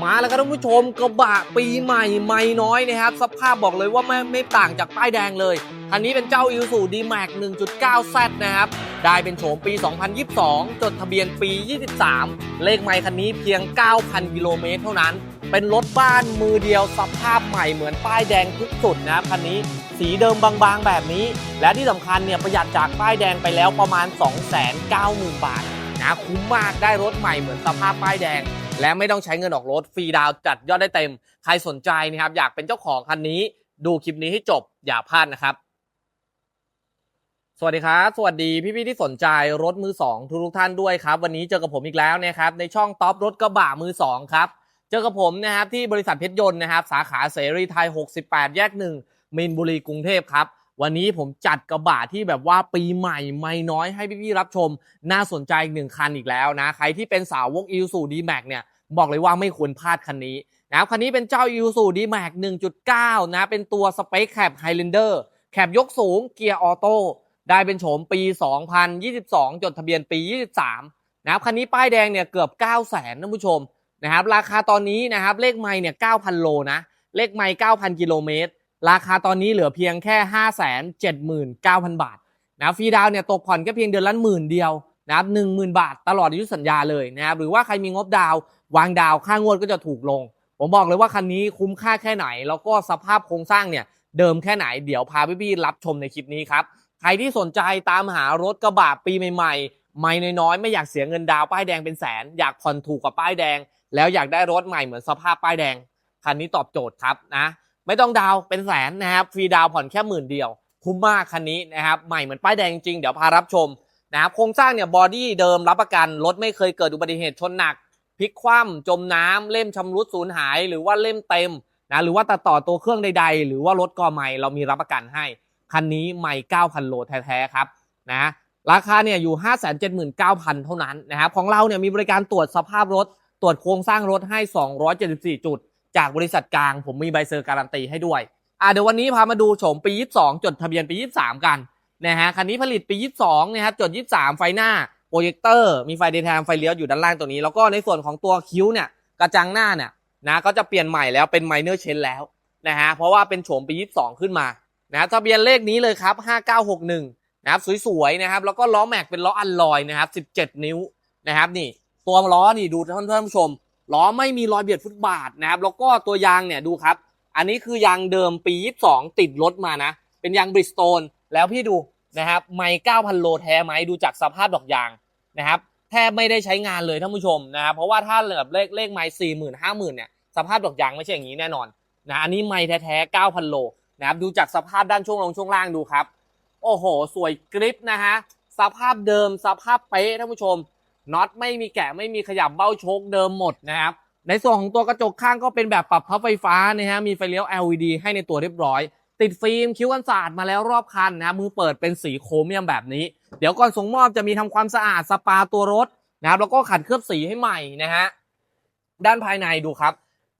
มาแล้วครับท่านผู้ชมกระบะปีใหม่ไม่น้อยนะครับ สภาพบอกเลยว่าไม่ไม่ต่างจากป้ายแดงเลยคันนี้เป็นเจ้า i s u d m a x 1.9 Z นะครับ ได้เป็นโฉมปี 2022 จดทะเบียนปี 23 เลขไม่คันนี้เพียง 9,000 กิโลเมตรเท่านั้น เป็นรถบ้านมือเดียวสภาพใหม่เหมือนป้ายแดงทุกจุดนะครับคันนี้สีเดิมบางๆแบบนี้ และที่สำคัญเนี่ยประหยัดจากป้ายแดงไปแล้วประมาณ 290,000 บาทนะคุ้มมากได้รถใหม่เหมือนสภาพป้ายแดง และไม่ต้องใช้เงินออกรถฟรีดาวจัดยอดได้เต็ม ใครสนใจนะครับ อยากเป็นเจ้าของคันนี้ ดูคลิปนี้ให้จบอย่าพลาดนะครับ สวัสดีครับสวัสดีพี่ๆที่สนใจรถมือสองทุกท่านด้วยครับ วันนี้เจอกับผมอีกแล้วนะครับในช่องท็อปรถกระบะมือสองครับเจอกับผมนะครับที่บริษัทเพชรยนต์นะครับ สาขาเสรีไทย 68 แยกหนึ่งมินบุรีกรุงเทพครับ วันนี้ผมจัดกระบะที่แบบว่าปีใหม่ไม่น้อยให้พี่ๆรับชม น่าสนใจอีกหนึ่งคันอีกแล้วนะ ใครที่เป็นสาวก i s u d m a x เนี่ยบอกเลยว่าไม่ควรพลาดคันนี้นะครับคันนี้เป็นเจ้า i s u d m a x 1.9 นะ เป็นตัวสเปคแคป Highlander แคปยกสูงเกียร์ออโต้ได้เป็นโฉมปี 2022 จดทะเบียนปี 23 นะครับคันนี้ป้ายแดงเนี่ยเกือบ 9 0 0 0 0นท่านผู้ชมนะครับราคาตอนนี้นะครับเลขไม่เนี่ย9,000 โลนะ เลขไม่9,000 กิโลเมตร ราคาตอนนี้เหลือเพียงแค่ 579,000 บาทนะฟรีดาวเนี่ยตกผ่อนแค่เพียงเดือนละหมื่นเดียวนะครับ10,000บาทตลอดอายุสัญญาเลยนะครับหรือว่าใครมีงบดาว วางดาวค่างวดก็จะถูกลง ผมบอกเลยว่าคันนี้คุ้มค่าแค่ไหน แล้วก็สภาพโครงสร้างเนี่ยเดิมแค่ไหนเดี๋ยวพาพี่ๆรับชมในคลิปนี้ครับใครที่สนใจตามหารถกระบะปีใหม่ๆ ไม่น้อยๆไม่อยากเสียเงินดาวป้ายแดงเป็นแสน อยากผ่อนถูกกว่าป้ายแดง แล้วอยากได้รถใหม่เหมือนสภาพป้ายแดงคันนี้ตอบโจทย์ครับนะ ไม่ต้องดาวเป็นแสนนะครับฟรีดาวผ่อนแค่หมื่นเดียว คุ้มมากคันนี้นะครับใหม่เหมือนป้ายแดงจริงเดี๋ยวพารับชมนะครับโครงสร้างเนี่ยบอดี้เดิมรับประกันรถไม่เคยเกิดอุบัติเหตุชนหนักพลิกคว่ำจมน้ำเล่มชำรุดสูญหาย หรือว่าเล่มเต็มนะหรือว่าตัดต่อตัวเครื่องใด ๆ หรือว่ารถก่อใหม่เรามีรับประกันให้ คันนี้ไม่9,000โลแท้ๆครับนะราคาเนี่ยอยู่ 579,000 เท่านั้นนะครับของเราเนี่ยมีบริการตรวจสภาพรถ ตรวจโครงสร้างรถให้ 274 จุด จากบริษัทกลาง ผมมีใบเซอร์การันตีให้ด้วยอะเดี๋ยววันนี้พามาดูโฉมปี 22 จดทะเบียนปี 23 กันนะฮะคันนี้ผลิตปี 22 นะครับจด 23 ไฟหน้าโปรเจคเตอร์มีไฟเดย์ไทม์ไฟเลี้ยวอยู่ด้านล่างตัวนี้ แล้วก็ในส่วนของตัวคิ้วเนี่ยกระจังหน้าเนี่ยนะก็จะเปลี่ยนใหม่แล้วเป็นไมเนอร์เชนแล้วนะฮะเพราะว่าเป็นโฉมปี 22 ขึ้นมานะทะเบียนเลขนี้เลยครับ 5961 นะครับสวยๆนะครับแล้วก็ล้อแม็กเป็นล้ออัลลอยนะครับ 17 นิ้วนะครับนี่ตัวล้อนี่ดูท่านผู้ชม ล้อไม่มีรอยเบียดฟุตบาทนะครับ แล้วก็ตัวยางเนี่ยดูครับ อันนี้คือยางเดิมปี 22 ติดรถมานะ เป็นยางบริสโตนแล้วพี่ดูนะครับไม่9,000 โลแท้ไหมดูจากสภาพดอกยางนะครับแทบไม่ได้ใช้งานเลยท่านผู้ชมนะครับเพราะว่าถ้าแบบเลขเลขไม้สี่หมื่นห้าหมื่นเนี่ยสภาพดอกยางไม่ใช่อย่างนี้แน่นอนนะอันนี้ไม่แท้ๆ9,000 โลนะครับดูจากสภาพด้านช่วงลงช่วงล่างดูครับ โอ้โห สวยกริปนะฮะสภาพเดิมสภาพเป๊ะท่านผู้ชม น็อตไม่มีแกะไม่มีขยับเบ้าโชคเดิมหมดนะครับในส่วนของตัวกระจกข้างก็เป็นแบบปรับพับไฟฟ้านะฮะมีไฟเลี้ยว LED ให้ในตัวเรียบร้อย ติดฟิล์มคิ้วกันสาดมาแล้วรอบคันนะมือเปิดเป็นสีโครเมียมแบบนี้ เดี๋ยวก่อนส่งมอบจะมีทำความสะอาดสปาตัวรถนะครับแล้วก็ขัดเคลือบสีให้ใหม่นะฮะด้านภายในดูครับ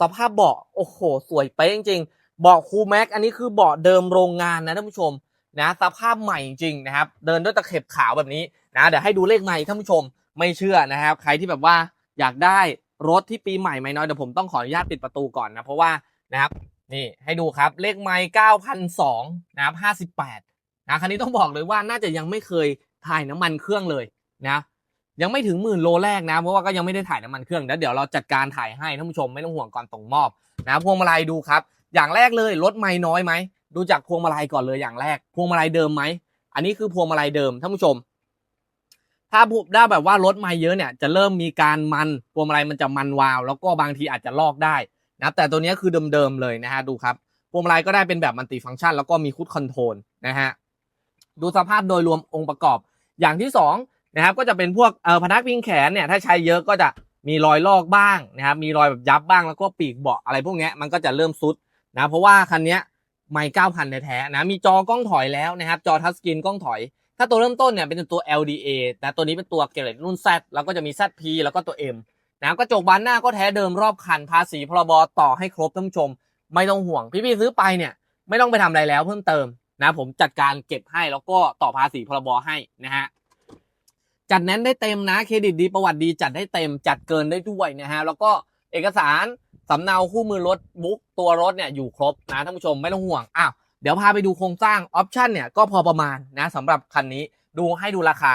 สภาพเบาะโอ้โห สวยเป๊ะจริงๆเบาะคูลแม็กอันนี้คือเบาะเดิมโรงงานนะท่านผู้ชมนะสภาพใหม่จริงนะครับ เดินด้วยตะเข็บขาวแบบนี้นะเดี๋ยวให้ดูเลขใหม่ท่านผู้ชม ไม่เชื่อนะครับ ใครที่แบบว่าอยากได้รถที่ปีใหม่ไม่น้อยเดี๋ยวผมต้องขออนุญาตปิดประตูก่อนนะ เพราะว่านะครับนี่ให้ดูครับเลขไม้9,002นะครับ58นะคันนี้ต้องบอกเลยว่าน่าจะยังไม่เคยถ่ายน้ำมันเครื่องเลยนะยังไม่ถึงหมื่นโลแรกนะ เพราะว่าก็ยังไม่ได้ถ่ายน้ำมันเครื่องแล้วเดี๋ยวเราจัดการถ่ายให้ท่านผู้ชมไม่ต้องห่วงก่อนส่งมอบนะพวงมาลัยดูครับ อย่างแรกเลยรถไม่น้อยไหมดูจากพวงมาลัยก่อนเลยอย่างแรก พวงมาลัยเดิมไหมอันนี้คือพวงมาลัยเดิมท่านผู้ชม ถ้าบุบได้แบบว่ารถไม่เยอะเนี่ยจะเริ่มมีการมันพวงมาลัยมันจะมันวาว แล้วก็บางทีอาจจะลอกได้นะแต่ตัวนี้คือเดิมๆเลยนะฮะดูครับพวงมาลัยก็ได้เป็นแบบมัลติฟังก์ชัน แล้วก็มีคุดคอนโทรลนะฮะดูสภาพโดยรวมองค์ประกอบ อย่างที่สองนะครับก็จะเป็นพวกเอ่อพนักพิงแขนเนี่ยถ้าใช้เยอะก็จะมีรอยลอกบ้างนะครับมีรอยแบบยับบ้างแล้วก็ปีกเบาะอะไรพวกนี้มันก็จะเริ่มซุดนะเพราะว่าคันนี้ ไม่เก้าพันแท้ๆนะมีจอกล้องถอยแล้วนะครับจอทัชสกรีนกล้องถอย ถ้าตัวเริ่มต้นเนี่ยเป็นตัว LDA นะตัวนี้เป็นตัวเกรดรุ่น Z แล้วก็จะมี ZP แล้วก็ตัว M นะกระจกบานหน้าก็แท้เดิมรอบคันภาษีพรบต่อให้ครบท่านผู้ชม ไม่ต้องห่วง พี่ๆซื้อไปเนี่ย ไม่ต้องไปทำอะไรแล้วเพิ่มเติมนะผมจัดการเก็บให้แล้วก็ต่อภาษีพรบให้นะฮะจัดแน้นได้เต็มนะเครดิตดีประวัติดีจัดได้เต็มจัดเกินได้ด้วยนะฮะแล้วก็เอกสาร สำเนาคู่มือรถบุ๊กตัวรถเนี่ยอยู่ครบนะท่านผู้ชมไม่ต้องห่วงอ้าวเดี๋ยวพาไปดูโครงสร้างออปชันเนี่ยก็พอประมาณนะสำหรับคันนี้ดูให้ดูราคา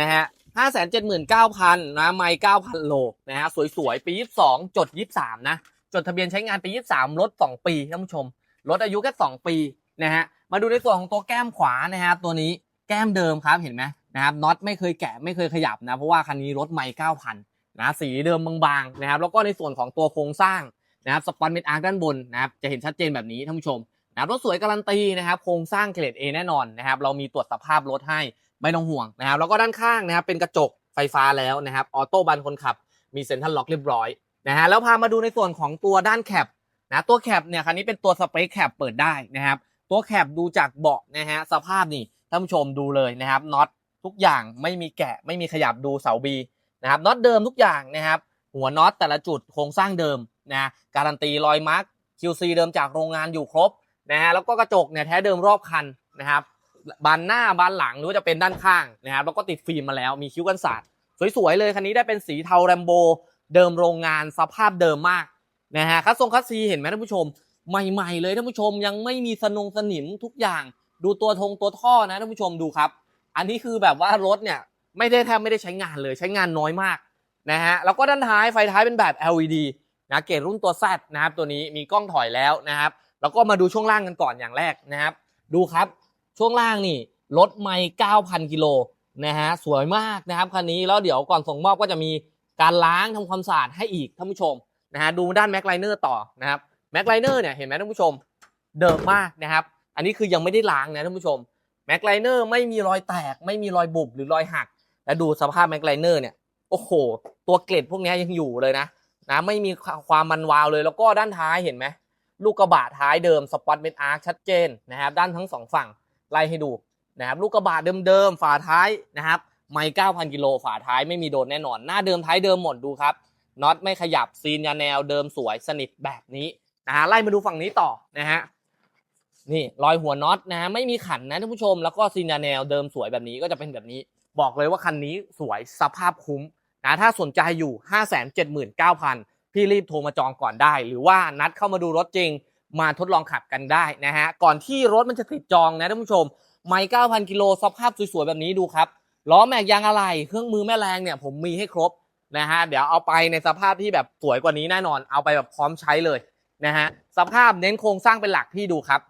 นะฮะห้าแสนเจ็ดหมื่นเก้าพันนะไม่เก้าพันโลนะฮะสวยๆ ปียี่สิบสองจดยี่สิบสามนะ จดทะเบียนใช้งานปียี่สิบสามรถสองปีท่านผู้ชม รถอายุแค่สองปีนะฮะมาดูในส่วนของตัวแก้มขวานะฮะตัวนี้แก้มเดิมครับเห็นไหมนะครับน็อตไม่เคยแกะไม่เคยขยับนะ เพราะว่าคันนี้รถไม่เก้าพัน นะสีเดิมบางๆนะครับแล้วก็ในส่วนของตัวโครงสร้างนะครับสปอนเมดอาร์ด้านบนนะครับจะเห็นชัดเจนแบบนี้ท่านผู้ชมนะครับรถสวยการันตีนะครับโครงสร้างเกรด A แน่นอนนะครับเรามีตรวจสภาพรถให้ไม่ต้องห่วงนะครับแล้วก็ด้านข้างนะครับเป็นกระจกไฟฟ้าแล้วนะครับออโต้บันคนขับมีเซ็นทรัลล็อกเรียบร้อยนะฮะแล้วพามาดูในส่วนของตัวด้านแคปนะตัวแคปเนี่ยคันนี้เป็นตัวสเปคแคปเปิดได้นะครับตัวแคปดูจากเบาะนะฮะสภาพนี่ท่านผู้ชมดูเลยนะครับน็อตทุกอย่างไม่มีแกะไม่มีขยับดูเสาบี นะครับน็อตเดิมทุกอย่างนะครับหัวน็อตแต่ละจุดโครงสร้างเดิมนะการันตีรอยมาร์ก QC เดิมจากโรงงานอยู่ครบนะฮะแล้วก็กระจกเนี่ยแท้เดิมรอบคันนะครับบานหน้าบานหลังหรือว่าจะเป็นด้านข้างนะครับแล้วก็ติดฟิล์มมาแล้วมีคิ้วกันศาสตร์สวยๆเลยคันนี้ได้เป็นสีเทาแรมโบเดิมโรงงานสภาพเดิมมากนะฮะคัสทรงคัสซีเห็นไหมท่านผู้ชม ใหม่ๆเลยท่านผู้ชมยังไม่มีสนงสนิมทุกอย่าง ดูตัวทงตัวท่อนะท่านผู้ชมดูครับ อันนี้คือแบบว่ารถเนี่ย ไม่ได้แทบไม่ได้ใช้งานเลยใช้งานน้อยมากนะฮะแล้วก็ด้านท้ายไฟท้ายเป็นแบบ LED นะเกรดรุ่นตัว Z นะครับตัวนี้มีกล้องถอยแล้วนะครับ แล้วก็มาดูช่วงล่างกันก่อนอย่างแรกนะครับ ดูครับช่วงล่างนี่รถไม่9,000 กิโลนะฮะสวยมากนะครับคันนี้แล้วเดี๋ยวก่อนส่งมอบก็จะมีการล้างทำความสะอาดให้อีกท่านผู้ชมนะฮะดูด้านแม็กไลเนอร์ต่อนะครับแม็กไลเนอร์เนี่ยเห็นไหมท่านผู้ชมเดิมมากนะครับ อันนี้คือยังไม่ได้ล้างนะท่านผู้ชมแม็กไลเนอร์ไม่มีรอยแตก ไม่มีรอยบุบหรือรอยหัก แล้วดูสภาพแม็กไลเนอร์เนี่ย โอ้โห ตัวเกล็ดพวกนี้ยังอยู่เลยนะนะไม่มีความมันวาวเลยแล้วก็ด้านท้ายเห็นไหมลูกกระบะท้ายเดิมสปอตเป็นอาร์คชัดเจนนะครับด้านทั้งสองฝั่งไล่ให้ดูนะครับลูกกระบะเดิมๆฝาท้ายนะครับไม่เก้าพันกิโลฝาท้ายไม่มีโดนแน่นอน หน้าเดิมท้ายเดิมหมดดูครับน็อตไม่ขยับซีนยาแนวเดิมสวยสนิทแบบนี้นะฮะไล่มาดูฝั่งนี้ต่อนะฮะนี่รอยหัวน็อตนะไม่มีขันนะท่านผู้ชมแล้วก็ซีนาแนลเดิมสวยแบบนี้ก็จะเป็นแบบนี้ บอกเลยว่าคันนี้สวยสภาพคุ้มนะถ้าสนใจอยู่ 579,000 พี่รีบโทรมาจองก่อนได้ หรือว่านัดเข้ามาดูรถจริง มาทดลองขับกันได้นะฮะก่อนที่รถมันจะติดจองนะท่านผู้ชม ไม่9,000 กิโลสภาพสวยๆ แบบนี้ดูครับล้อแม็กยางอะไรเครื่องมือแม่แรงเนี่ยผมมีให้ครบนะฮะเดี๋ยวเอาไปในสภาพที่แบบสวยกว่านี้แน่นอน เอาไปแบบพร้อมใช้เลยนะฮะสภาพเน้นโครงสร้างเป็นหลักพี่ดูครับ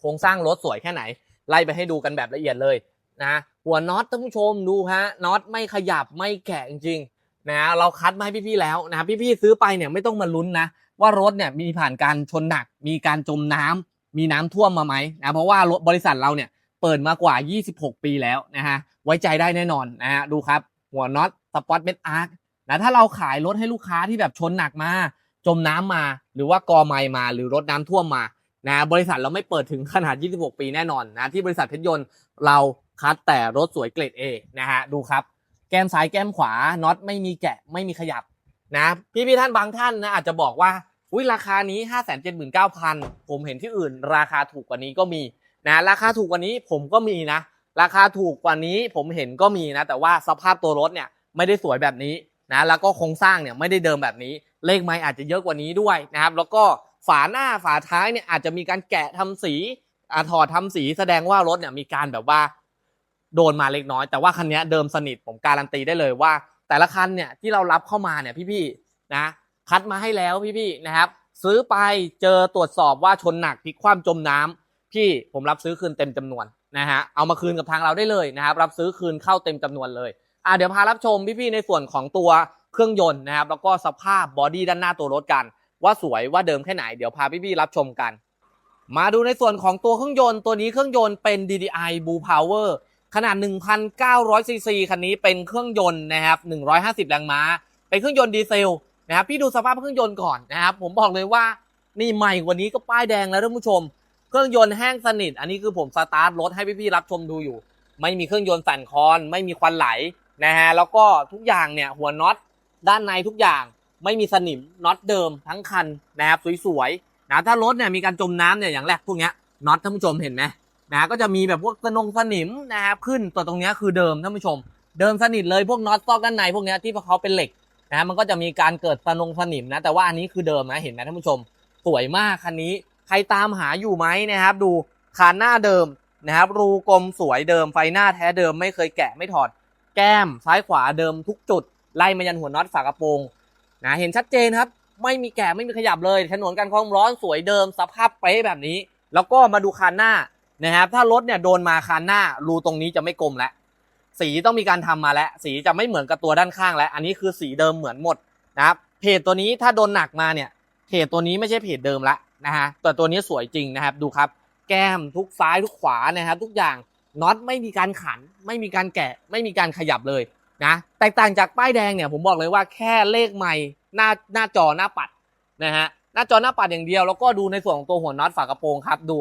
โครงสร้างรถสวยแค่ไหน ไล่ไปให้ดูกันแบบละเอียดเลยนะ หัวน็อตท่านผู้ชมดูฮะน็อตไม่ขยับไม่แกะจริงๆนะเราคัดมาให้พี่ๆแล้วนะพี่ๆซื้อไปเนี่ยไม่ต้องมาลุ้นนะว่ารถเนี่ยมีผ่านการชนหนัก มีการจมน้ำมีน้ำท่วมมาไหมนะเพราะว่ารถบริษัทเราเนี่ยเปิดมากว่า 26 ปีแล้วนะฮะไว้ใจได้แน่นอนนะฮะดูครับ หัวน็อตสปอตเม็ดอาร์คนะถ้าเราขายรถให้ลูกค้าที่แบบชนหนักมาจมน้ำมา หรือว่ากอไม้มาหรือรถน้ำท่วมมานะบริษัทเราไม่เปิดถึงขนาด 26 ปีแน่นอนนะที่บริษัทเพชรยนต์เรา คัดแต่รถสวยเกรด A นะฮะดูครับ แก้มซ้ายแก้มขวาน็อตไม่มีแกะไม่มีขยับนะพี่พี่ท่านบางท่านนะอาจจะบอกว่าอุ้ยราคานี้ 579,000 ผมเห็นที่อื่น ราคาถูกกว่านี้ก็มีนะราคาถูกกว่านี้ผมก็มีนะ ราคาถูกกว่านี้ผมเห็นก็มีนะ แต่ว่าสภาพตัวรถเนี่ยไม่ได้สวยแบบนี้นะแล้วก็โครงสร้างเนี่ยไม่ได้เดิมแบบนี้ เลขไม้อาจจะเยอะกว่านี้ด้วยนะครับ แล้วก็ฝาหน้าฝาท้ายเนี่ยอาจจะมีการแกะทำสีอาถอดทำสีแสดงว่ารถเนี่ยมีการแบบว่า โดนมาเล็กน้อย แต่ว่าคันนี้เดิมสนิทผมการันตีได้เลยว่า แต่ละคันเนี่ยที่เรารับเข้ามาเนี่ยพี่ๆนะคัดมาให้แล้วพี่ๆนะครับ ซื้อไปเจอตรวจสอบว่าชนหนักพลิกคว่ำจมน้ำพี่ผมรับซื้อคืนเต็มจำนวนนะฮะเอามาคืนกับทางเราได้เลยนะครับ รับซื้อคืนเข้าเต็มจำนวนเลยอะเดี๋ยวพารับชมพี่ๆในส่วนของตัวเครื่องยนต์นะครับ แล้วก็สภาพบอดี้ด้านหน้าตัวรถกัน ว่าสวยว่าเดิมแค่ไหนเดี๋ยวพาพี่ๆรับชมกัน มาดูในส่วนของตัวเครื่องยนต์ตัวนี้เครื่องยนต์เป็น DDI Blue Power ขนาด 1,900ซีซีคันนี้เป็นเครื่องยนต์นะครับ150 แรงม้า เป็นเครื่องยนต์ดีเซลนะครับพี่ดูสภาพเครื่องยนต์ก่อนนะครับ ผมบอกเลยว่านี่ใหม่กว่านี้ก็ป้ายแดงแล้วท่านผู้ชม เครื่องยนต์แห้งสนิท อันนี้คือผมสตาร์ทรถให้พี่ๆรับชมดูอยู่ ไม่มีเครื่องยนต์สั่นคลอน ไม่มีควันไหลนะฮะแล้วก็ทุกอย่างเนี่ยหัวน็อตด้านในทุกอย่างไม่มีสนิมน็อตเดิมทั้งคันนะครับสวยๆนะถ้ารถเนี่ยมีการจมน้ำเนี่ยอย่างแรกพวกเนี้ยน็อตท่านผู้ชมเห็นไหม นะก็จะมีแบบพวกสนงสนิมนะครับขึ้นตัวตรงนี้คือเดิมท่านผู้ชม เดิมสนิทเลยพวกน็อตซอกด้านในพวกเนี้ยที่พวกเขาเป็นเหล็กนะมันก็จะมีการเกิดสนงสนิมนะแต่ว่าอันนี้คือเดิมนะเห็นไหมท่านผู้ชม สวยมากคันนี้ใครตามหาอยู่ไหมนะครับ ดูคานหน้าเดิมนะครับรูกลมสวยเดิมไฟหน้าแท้เดิมไม่เคยแกะไม่ถอด แก้มซ้ายขวาเดิมทุกจุด ไล่มายันหัวน็อตฝากระโปรงนะเห็นชัดเจนครับ ไม่มีแกะไม่มีขยับเลยถนนกันความร้อนสวยเดิมสภาพเป๊ะแบบนี้ แล้วก็มาดูคานหน้า นะครับ ถ้ารถเนี่ยโดนมาคานหน้ารูตรงนี้จะไม่กลมแล้วสีต้องมีการทำมาแล้ว สีจะไม่เหมือนกับตัวด้านข้างแล้ว อันนี้คือสีเดิมเหมือนหมดนะครับเพจตัวนี้ถ้าโดนหนักมาเนี่ยเพจตัวนี้ไม่ใช่เพจเดิมละนะฮะแต่ตัวนี้สวยจริงนะครับดูครับ แก้มทุกซ้ายทุกขวานะครับทุกอย่างน็อตไม่มีการขัน ไม่มีการแกะ ไม่มีการขยับเลยนะแตกต่างจากป้ายแดงเนี่ยผมบอกเลยว่าแค่เลขไม่หน้าหน้าจอหน้าปัดนะฮะหน้าจอหน้าปัดอย่างเดียวแล้วก็ดูในส่วนของตัวหัวน็อตฝากระโปรงครับดู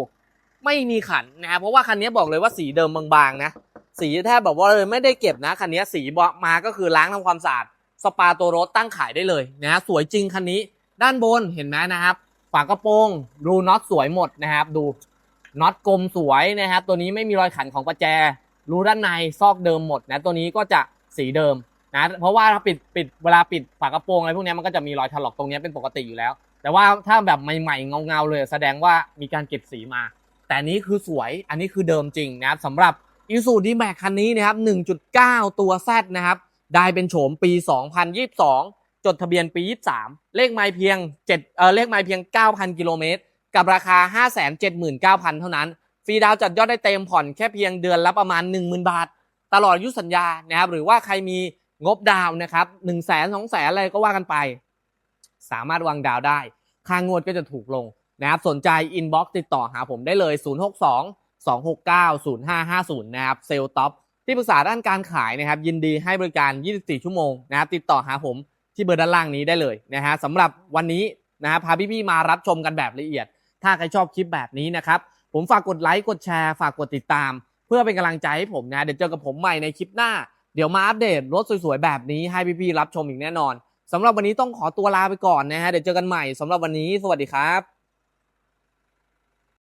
ไม่มีขันนะครับเพราะว่าคันนี้บอกเลยว่าสีเดิมบางๆนะ สีแทบแบบว่าเลยไม่ได้เก็บนะคันนี้สีบอกมาก็คือล้างทำความสะอาดสปาตัวรถตั้งขายได้เลยนะฮะสวยจริงคันนี้ด้านบนเห็นไหมนะครับฝากระโปรงรูน็อตสวยหมดนะครับดูน็อตกลมสวยนะครับตัวนี้ไม่มีรอยขันของประแจ รูด้านในซอกเดิมหมดนะตัวนี้ก็จะสีเดิมนะเพราะว่าถ้าปิดปิดเวลาปิดฝากระโปรงอะไรพวกนี้มันก็จะมีรอยถลอกตรงนี้เป็นปกติอยู่แล้ว แต่ว่าถ้าแบบใหม่ๆเงาๆเลย แสดงว่ามีการเก็บสีมา แต่นี้คือสวยอันนี้คือเดิมจริงนะครับสำหรับอีซูดีแม็กคันนี้นะครับ 1.9 ตัว Z นะครับ ได้เป็นโฉมปี 2022 จดทะเบียนปี 23 เลขไมล์เพียง7เอ่อเลขไมล์เพียง 9,000 กิโลเมตร กับราคา 579,000 เท่านั้น ฟรีดาวจัดยอดได้เต็มผ่อนแค่เพียงเดือนละประมาณ 10,000 บาท ตลอดอายุสัญญานะครับ หรือว่าใครมีงบดาวนะครับ1 0 0 0 0 0 2 0 0 0 0 อะไรก็ว่ากันไป สามารถวางดาวได้ ค่างวดก็จะถูกลง นะครับสนใจอินบ็อกซ์ติดต่อหาผมได้เลย 062 269 0550 นะครับเซลล์ท็อปที่ปรึกษาด้านการขายนะครับ ยินดีให้บริการ 24 ชั่วโมงนะครับติดต่อหาผมที่เบอร์ด้านล่างนี้ได้เลยนะฮะสำหรับวันนี้นะครับพาพี่ๆมารับชมกันแบบละเอียด ถ้าใครชอบคลิปแบบนี้นะครับ ผมฝากกดไลค์กดแชร์ฝากกดติดตาม เพื่อเป็นกำลังใจให้ผมนะเดี๋ยวเจอกับผมใหม่ในคลิปหน้า เดี๋ยวมาอัปเดตรถสวยๆแบบนี้ให้พี่ๆรับชมอีกแน่นอนสำหรับวันนี้ต้องขอตัวลาไปก่อนนะฮะเดี๋ยวเจอกันใหม่สำหรับวันนี้ สวัสดีครับ